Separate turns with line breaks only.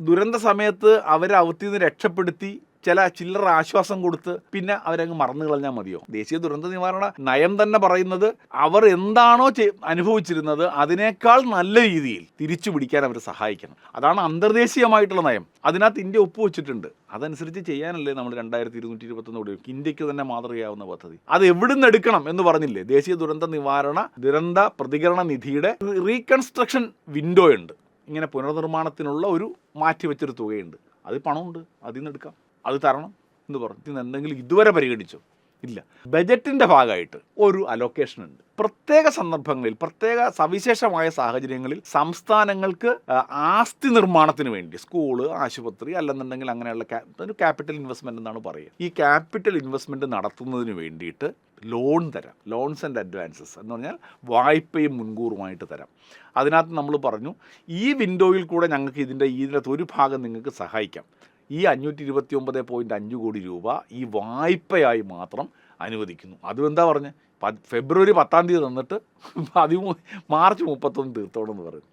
ദുരന്ത സമയത്ത് അവരെ അവത്തിൽ നിന്ന് രക്ഷപ്പെടുത്തി ചില ചില്ലറ ആശ്വാസം കൊടുത്ത് പിന്നെ അവരങ്ങ് മറന്നു കളഞ്ഞാൽ മതിയോ? ദേശീയ ദുരന്ത നിവാരണ നയം തന്നെ പറയുന്നത് അവർ എന്താണോ അനുഭവിച്ചിരുന്നത് അതിനേക്കാൾ നല്ല രീതിയിൽ തിരിച്ചു പിടിക്കാൻ അവർ സഹായിക്കണം. അതാണ് അന്തർദേശീയമായിട്ടുള്ള നയം. അതിനകത്ത് ഇന്ത്യ ഒപ്പുവെച്ചിട്ടുണ്ട് അതനുസരിച്ച് ചെയ്യാനല്ലേ നമ്മൾ രണ്ടായിരത്തി ഇരുന്നൂറ്റി ഇരുപത്തൊന്ന് കൂടി ഇന്ത്യയ്ക്ക് തന്നെ മാതൃകയാവുന്ന പദ്ധതി. അത് എവിടുന്ന് എടുക്കണം എന്ന് പറഞ്ഞില്ലേ? ദേശീയ ദുരന്ത നിവാരണ ദുരന്ത പ്രതികരണ നിധിയുടെ റീകൺസ്ട്രക്ഷൻ വിൻഡോ ഉണ്ട്. ഇങ്ങനെ പുനർനിർമ്മാണത്തിനുള്ള ഒരു മാറ്റി മാറ്റിവെച്ചൊരു തുകയുണ്ട്. അത് പണമുണ്ട്. അതിൽ നിന്ന് എടുക്കാം. അത് തരണം എന്ന് പറഞ്ഞു. എന്തെങ്കിലും ഇതുവരെ പരിഗണിച്ചോ? ഇല്ല. ബജറ്റിന്റെ ഭാഗമായിട്ട് ഒരു അലോക്കേഷൻ ഉണ്ട്. പ്രത്യേക സന്ദർഭങ്ങളിൽ പ്രത്യേക സവിശേഷമായ സാഹചര്യങ്ങളിൽ സംസ്ഥാനങ്ങൾക്ക് ആസ്തി നിർമ്മാണത്തിന് വേണ്ടി സ്കൂൾ ആശുപത്രി അല്ലെന്നുണ്ടെങ്കിൽ അങ്ങനെയുള്ള ഒരു ക്യാപിറ്റൽ ഇൻവെസ്റ്റ്മെന്റ് എന്നാണ് പറയുക. ഈ ക്യാപിറ്റൽ ഇൻവെസ്റ്റ്മെന്റ് നടത്തുന്നതിന് വേണ്ടിയിട്ട് ലോൺ തരാം. ലോൺസ് ആൻഡ് അഡ്വാൻസസ് എന്ന് പറഞ്ഞാൽ വായ്പയും മുൻകൂറുമായിട്ട് തരാം. അതിനകത്ത് നമ്മൾ പറഞ്ഞു ഈ വിൻഡോയിൽ കൂടെ ഞങ്ങൾക്ക് ഇതിന്റെ ഇതിനകത്ത് ഒരു ഭാഗം നിങ്ങൾക്ക് സഹായിക്കാം. ഈ അഞ്ഞൂറ്റി ഇരുപത്തി ഒമ്പത് പോയിന്റ് അഞ്ച് കോടി രൂപ ഈ വായ്പയായി മാത്രം അനുവദിക്കുന്നു. അതും എന്താ പറഞ്ഞ് ഫെബ്രുവരി പത്താം തീയതി തന്നിട്ട് പതിമൂ മാർച്ച് മുപ്പത്തൊന്ന് എന്ന് പറയും